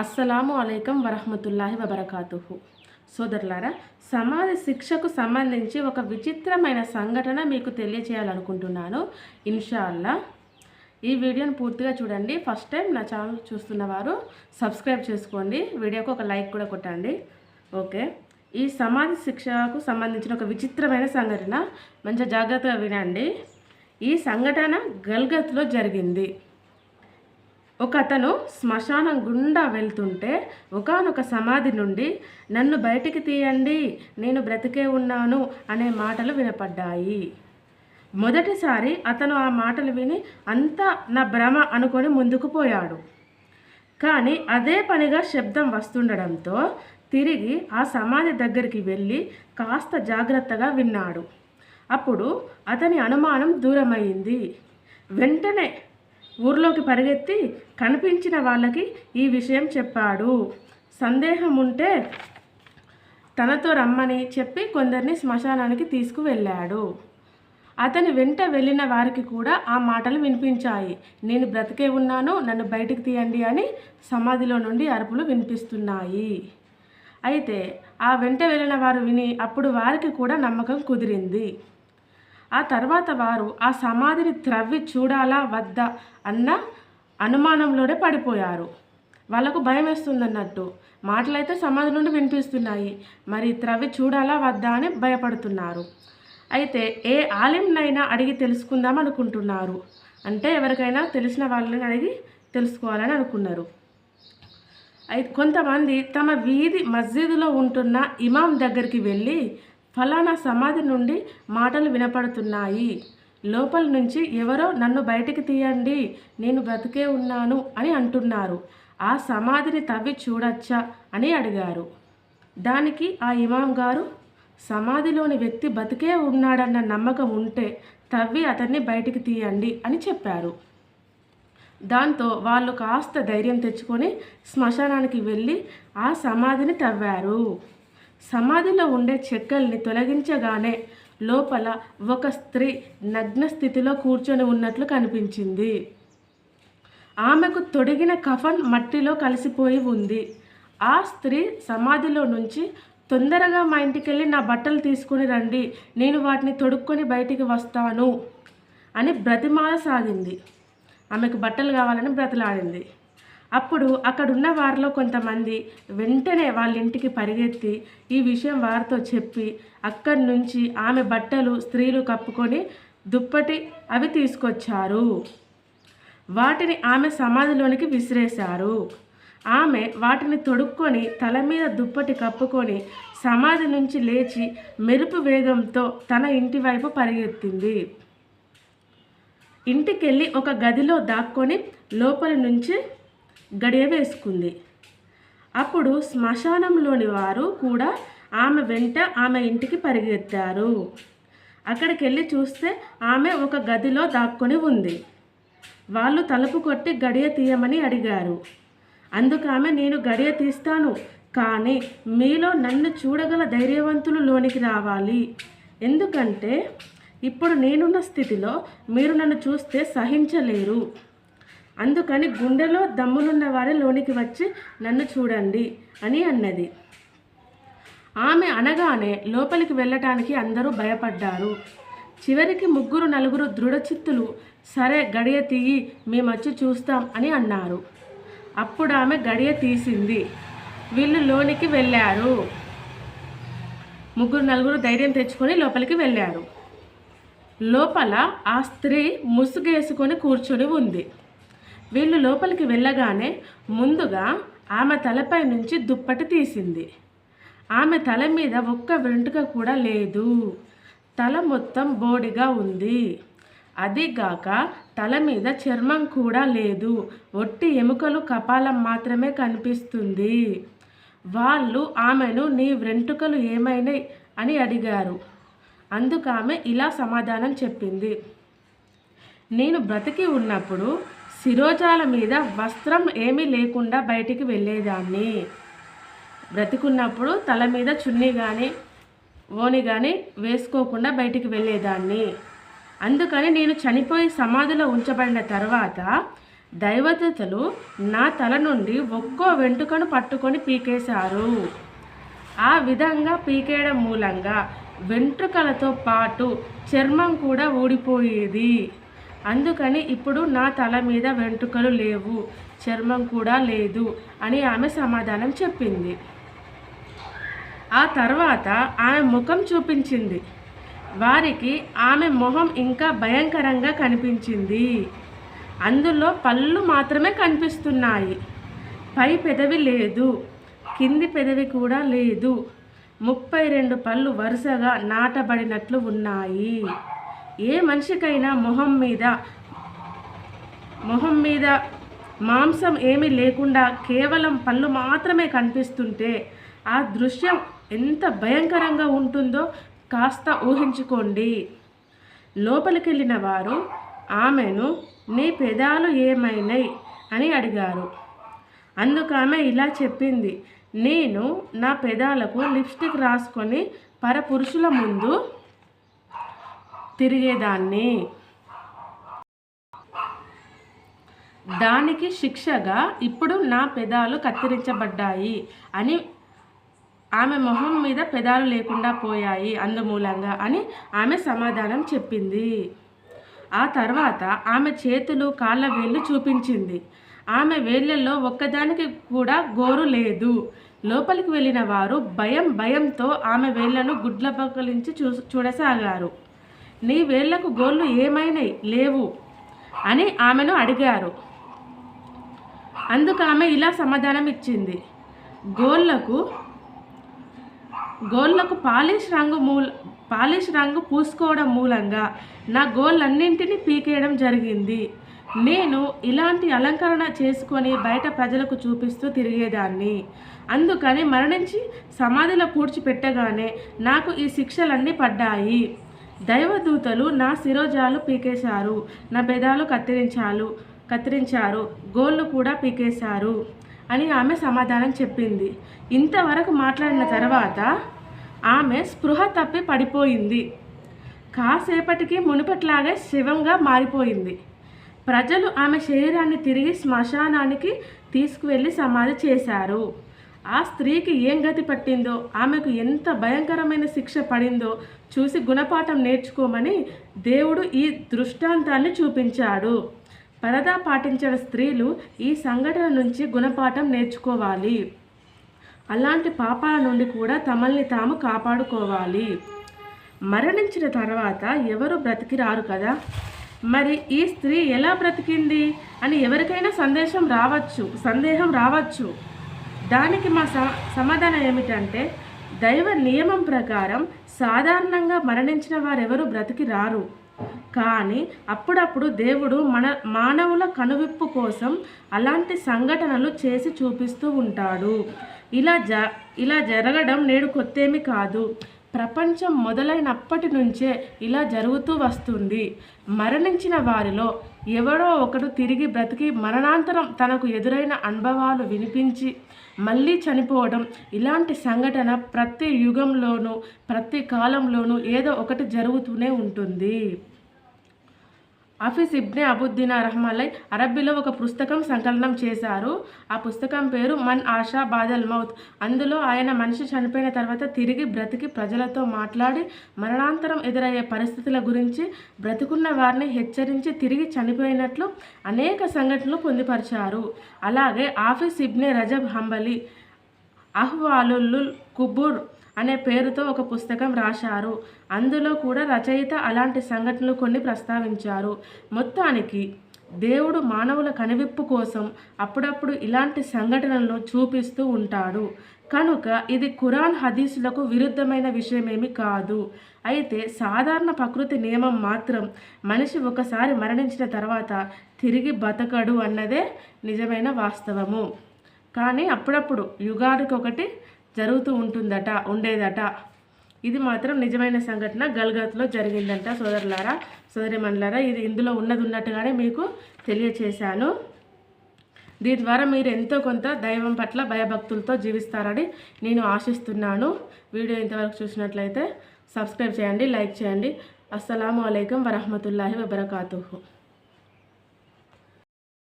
అస్సలాము అలైకం వరహమతుల్లాహి వబర్కాతు సోదరులారా సమాధి శిక్షకు సంబంధించి ఒక విచిత్రమైన సంఘటన మీకు తెలియచేయాలనుకుంటున్నాను. ఇన్షాల్లా ఈ వీడియోను పూర్తిగా చూడండి. ఫస్ట్ టైం నా ఛానల్ చూస్తున్నవారు సబ్స్క్రైబ్ చేసుకోండి. వీడియోకు ఒక లైక్ కూడా కొట్టండి. ఓకే. ఈ సమాధి శిక్షకు సంబంధించిన ఒక విచిత్రమైన సంఘటన. మంచిగా జాగ్రత్తగా వినండి. ఈ సంఘటన గల్గత్లో జరిగింది. ఒక అతను శ్మశానం గుండా వెళ్తుంటే ఒకానొక సమాధి నుండి నన్ను బయటికి తీయండి నేను బ్రతికే ఉన్నాను అనే మాటలు వినపడ్డాయి. మొదటిసారి అతను ఆ మాటలు విని అంతా నా భ్రమ అనుకొని ముందుకు పోయాడు. కానీ అదే పనిగా శబ్దం వస్తుండడంతో తిరిగి ఆ సమాధి దగ్గరికి వెళ్ళి కాస్త జాగ్రత్తగా విన్నాడు. అప్పుడు అతని అనుమానం దూరమైంది. వెంటనే ఊర్లోకి పరిగెత్తి కనిపించిన వాళ్ళకి ఈ విషయం చెప్పాడు. సందేహం ఉంటే తనతో రమ్మని చెప్పి కొందరిని శ్మశానానికి తీసుకువెళ్ళాడు. అతని వెంట వెళ్ళిన వారికి కూడా ఆ మాటలు వినిపించాయి. నేను బ్రతికే ఉన్నాను నన్ను బయటికి తీయండి అని సమాధిలో నుండి అరుపులు వినిపిస్తున్నాయి. అయితే ఆ వెంట వెళ్ళిన వారు విని అప్పుడు వారికి కూడా నమ్మకం కుదిరింది. ఆ తర్వాత వారు ఆ సమాధిని త్రవ్వి చూడాలా వద్దా అన్న అనుమానంలోనే పడిపోయారు. వాళ్ళకు భయం వేస్తుందన్నట్టు. మాటలైతే సమాధి నుండి వినిపిస్తున్నాయి. మరి త్రవి చూడాలా వద్దా అని భయపడుతున్నారు. అయితే ఏ ఆలయంనైనా అడిగి తెలుసుకుందాం అనుకుంటున్నారు. అంటే ఎవరికైనా తెలిసిన వాళ్ళని అడిగి తెలుసుకోవాలని అనుకున్నారు. అయితే కొంతమంది తమ వీధి మస్జిద్లో ఉంటున్న ఇమాం దగ్గరికి వెళ్ళి ఫలానా సమాధి నుండి మాటలు వినపడుతున్నాయి. లోపల నుంచి ఎవరో నన్ను బయటికి తీయండి నేను బ్రతికే ఉన్నాను అని అంటున్నారు. ఆ సమాధిని తవ్వి చూడొచ్చా అని అడిగారు. దానికి ఆ ఇమాం గారు సమాధిలోని వ్యక్తి బతికే ఉన్నాడన్న నమ్మకం ఉంటే తవ్వి అతన్ని బయటికి తీయండి అని చెప్పారు. దాంతో వాళ్ళు కాస్త ధైర్యం తెచ్చుకొని శ్మశానానికి వెళ్ళి ఆ సమాధిని తవ్వారు. సమాధిలో ఉండే చెక్కల్ని తొలగించగానే లోపల ఒక స్త్రీ నగ్న స్థితిలో కూర్చొని ఉన్నట్లు కనిపించింది. ఆమెకు తొడిగిన కఫన్ మట్టిలో కలిసిపోయి ఉంది. ఆ స్త్రీ సమాధిలో నుంచి తొందరగా మా ఇంటికి వెళ్ళి నా బట్టలు తీసుకుని రండి నేను వాటిని తొడుక్కొని బయటికి వస్తాను అని బ్రతిమాల సాగింది ఆమెకు బట్టలు కావాలని బ్రతిలాడింది. అప్పుడు అక్కడున్న వారిలో కొంతమంది వెంటనే వాళ్ళ ఇంటికి పరిగెత్తి ఈ విషయం వారితో చెప్పి అక్కడి నుంచి ఆమె బట్టలు స్త్రీలు కప్పుకొని దుప్పటి అవి తీసుకొచ్చారు. వాటిని ఆమె సమాధిలోనికి విసిరేశారు. ఆమె వాటిని తొడుక్కొని తల మీద దుప్పటి కప్పుకొని సమాధి నుంచి లేచి మెరుపు వేగంతో తన ఇంటి వైపు పరిగెత్తింది. ఇంటికెళ్ళి ఒక గదిలో దాక్కొని లోపలి నుంచి గడియ వేసుకుంది. అప్పుడు శ్మశానంలోని వారు కూడా ఆమె వెంట ఆమె ఇంటికి పరిగెత్తారు. అక్కడికి వెళ్ళి చూస్తే ఆమె ఒక గదిలో దాక్కొని ఉంది. వాళ్ళు తలుపు కొట్టి గడియ తీయమని అడిగారు. అందుకు ఆమె నేను గడియ తీస్తాను కానీ మీలో నన్ను చూడగల ధైర్యవంతులు లోనికి రావాలి. ఎందుకంటే ఇప్పుడు నేనున్న స్థితిలో మీరు నన్ను చూస్తే సహించలేరు. అందుకని గుండెలో దమ్ములున్న వారే లోనికి వచ్చి నన్ను చూడండి అని అన్నది. ఆమె అనగానే లోపలికి వెళ్ళటానికి అందరూ భయపడ్డారు. చివరికి ముగ్గురు నలుగురు దృఢచిత్తులు సరే గడియ తీయి మేమొచ్చి చూస్తాం అని అన్నారు. అప్పుడు ఆమె గడియ తీసింది. వీళ్ళు లోనికి వెళ్ళారు. ముగ్గురు నలుగురు ధైర్యం తెచ్చుకొని లోపలికి వెళ్ళారు. లోపల ఆ స్త్రీ ముసుగేసుకొని కూర్చొని ఉంది. వీళ్ళు లోపలికి వెళ్ళగానే ముందుగా ఆమె తలపై నుంచి దుప్పటి తీసింది. ఆమె తల మీద ఒక్క వెంట్రుక కూడా లేదు. తల మొత్తం బోడిగా ఉంది. అదిగాక తల మీద చర్మం కూడా లేదు. ఒట్టి ఎముకలు కపాలం మాత్రమే కనిపిస్తుంది. వాళ్ళు ఆమెను నీ వెంట్రుకలు ఏమైనాయి అని అడిగారు. అందుకు ఆమె ఇలా సమాధానం చెప్పింది. నేను బ్రతికి ఉన్నప్పుడు శిరోజాల మీద వస్త్రం ఏమీ లేకుండా బయటికి వెళ్ళేదాన్ని. బ్రతికున్నప్పుడు తల మీద చున్నీ కానీ ఓని కానీ వేసుకోకుండా బయటికి వెళ్ళేదాన్ని. అందుకని నేను చనిపోయి సమాధిలో ఉంచబడిన తర్వాత దైవదతలు నా తల నుండి ఒక్కో వెంట్రుకను పట్టుకొని పీకేశారు. ఆ విధంగా పీకేయడం మూలంగా వెంట్రుకలతో పాటు చర్మం కూడా ఊడిపోయేది. అందుకని ఇప్పుడు నా తల మీద వెంట్రుకలు లేవు చర్మం కూడా లేదు అని ఆమె సమాధానం చెప్పింది. ఆ తర్వాత ఆమె ముఖం చూపించింది. వారికి ఆమె మొహం ఇంకా భయంకరంగా కనిపించింది. అందులో పళ్ళు మాత్రమే కనిపిస్తున్నాయి. పై పెదవి లేదు కింది పెదవి కూడా లేదు. ముప్పై రెండు పళ్ళు వరుసగా నాటబడినట్లు ఉన్నాయి. ఏ మనిషికైనా మొహం మీద మొహం మీద మాంసం ఏమీ లేకుండా కేవలం పళ్ళు మాత్రమే కనిపిస్తుంటే ఆ దృశ్యం ఎంత భయంకరంగా ఉంటుందో కాస్త ఊహించుకోండి. లోపలికెళ్ళిన వారు ఆమెను నీ పెదాలు ఏమైనాయి అని అడిగారు. అందుకు ఆమె ఇలా చెప్పింది నేను నా పెదాలకు లిప్స్టిక్ రాసుకొని పరపురుషుల ముందు తిరిగేదాన్ని. దానికి శిక్షగా ఇప్పుడు నా పెదాలు కత్తిరించబడ్డాయి అని ఆమె మొహం మీద పెదాలు లేకుండా పోయాయి అందుమూలంగా అని ఆమె సమాధానం చెప్పింది. ఆ తర్వాత ఆమె చేతులు కాళ్ళ వేళ్ళు చూపించింది. ఆమె వేళ్ళల్లో ఒక్కదానికి కూడా గోరు లేదు. లోపలికి వెళ్ళిన వారు భయం భయంతో ఆమె వేళ్ళను గుడ్లపక్కలించి చూ చూడసాగారు. నీ వేళ్ళకు గోళ్ళు ఏమైనాయి లేవు అని ఆమెను అడిగారు. అందుకు ఆమె ఇలా సమాధానం ఇచ్చింది. గోళ్ళకు గోళ్ళకు పాలిష్ రంగు మూల పాలిష్ రంగు పూసుకోవడం మూలంగా నా గోళ్ళన్నింటినీ పీకేయడం జరిగింది. నేను ఇలాంటి అలంకరణ చేసుకొని బయట ప్రజలకు చూపిస్తూ తిరిగేదాన్ని. అందుకని మరణించి సమాధిలో పూడ్చిపెట్టగానే నాకు ఈ శిక్షలన్నీ పడ్డాయి. దైవదూతలు నా శిరోజాలు పీకేశారు నా పెదాలు కత్తిరించాలు కత్తిరించారు గోళ్ళు కూడా పీకేశారు అని ఆమె సమాధానం చెప్పింది. ఇంతవరకు మాట్లాడిన తర్వాత ఆమె స్పృహ తప్పి పడిపోయింది. కాసేపటికి మునుపట్లాగే శివంగా మారిపోయింది. ప్రజలు ఆమె శరీరాన్ని తిరిగి శ్మశానానికి తీసుకువెళ్ళి సమాధి చేశారు. ఆ స్త్రీకి ఏం గతి పట్టిందో ఆమెకు ఎంత భయంకరమైన శిక్ష పడిందో చూసి గుణపాఠం నేర్చుకోమని దేవుడు ఈ దృష్టాంతాన్ని చూపించాడు. పరదా పాటించిన స్త్రీలు ఈ సంఘటన నుంచి గుణపాఠం నేర్చుకోవాలి. అలాంటి పాపాల నుండి కూడా తమల్ని తాము కాపాడుకోవాలి. మరణించిన తర్వాత ఎవరు బ్రతికి రారు కదా? మరి ఈ స్త్రీ ఎలా బ్రతికింది? అని ఎవరికైనా సందేశం రావచ్చు సందేహం రావచ్చు. దానికి మా సమాధానం ఏమిటంటే దైవ నియమం ప్రకారం సాధారణంగా మరణించిన వారెవరు బ్రతికి రారు. కానీ అప్పుడప్పుడు దేవుడు మన మానవుల కనువిప్పు కోసం అలాంటి సంఘటనలు చేసి చూపిస్తూ ఉంటాడు. ఇలా జ ఇలా జరగడం నేడు కొత్తేమి కాదు. ప్రపంచం మొదలైనప్పటి నుంచే ఇలా జరుగుతూ వస్తుంది. మరణించిన వారిలో ఎవరో ఒకడు తిరిగి బ్రతికి మరణాంతరం తనకు ఎదురైన అనుభవాలు వినిపించి మళ్ళీ చనిపోవడం ఇలాంటి సంఘటన ప్రతి యుగంలోనూ ప్రతి కాలంలోనూ ఏదో ఒకటి జరుగుతూనే ఉంటుంది. ఆఫీస్ ఇబ్నే అబుద్దీన్ రహమాలై అరబ్బీలో ఒక పుస్తకం సంకలనం చేశారు. ఆ పుస్తకం పేరు మన్ ఆషా బాదల్ మౌత్. అందులో ఆయన మనిషి చనిపోయిన తర్వాత తిరిగి బ్రతికి ప్రజలతో మాట్లాడి మరణాంతరం ఎదురయ్యే పరిస్థితుల గురించి బ్రతుకున్న వారిని హెచ్చరించి తిరిగి చనిపోయినట్లు అనేక సంఘటనలు పొందుపరిచారు. అలాగే ఆఫీస్ ఇబ్నే రజబ్ హంబలి అహ్వాలుల్ కుబుర్ అనే పేరుతో ఒక పుస్తకం రాశారు. అందులో కూడా రచయిత అలాంటి సంఘటనలు కొన్ని ప్రస్తావించారు. మొత్తానికి దేవుడు మానవుల కనివిప్పు కోసం అప్పుడప్పుడు ఇలాంటి సంఘటనలను చూపిస్తూ ఉంటాడు. కనుక ఇది ఖురాన్ హదీసులకు విరుద్ధమైన విషయమేమి కాదు. అయితే సాధారణ ప్రకృతి నియమం మాత్రం మనిషి ఒకసారి మరణించిన తర్వాత తిరిగి బతకడు అన్నదే నిజమైన వాస్తవము. కానీ అప్పుడప్పుడు యుగాదికి ఒకటి జరుగుతూ ఉంటుందట ఉండేదట. ఇది మాత్రం నిజమైన సంఘటన గల్గత్లో జరిగిందంట సోదరులారా సోదరిమణులారా. ఇది ఇందులో ఉన్నది ఉన్నట్టుగానే మీకు తెలియచేశాను. దీని ద్వారా మీరు ఎంతో కొంత దైవం పట్ల భయభక్తులతో జీవిస్తారని నేను ఆశిస్తున్నాను. వీడియో ఇంతవరకు చూసినట్లయితే సబ్స్క్రైబ్ చేయండి లైక్ చేయండి. అస్సలం అయికం వరహమతుల్లాహి వబర్కాతుహు.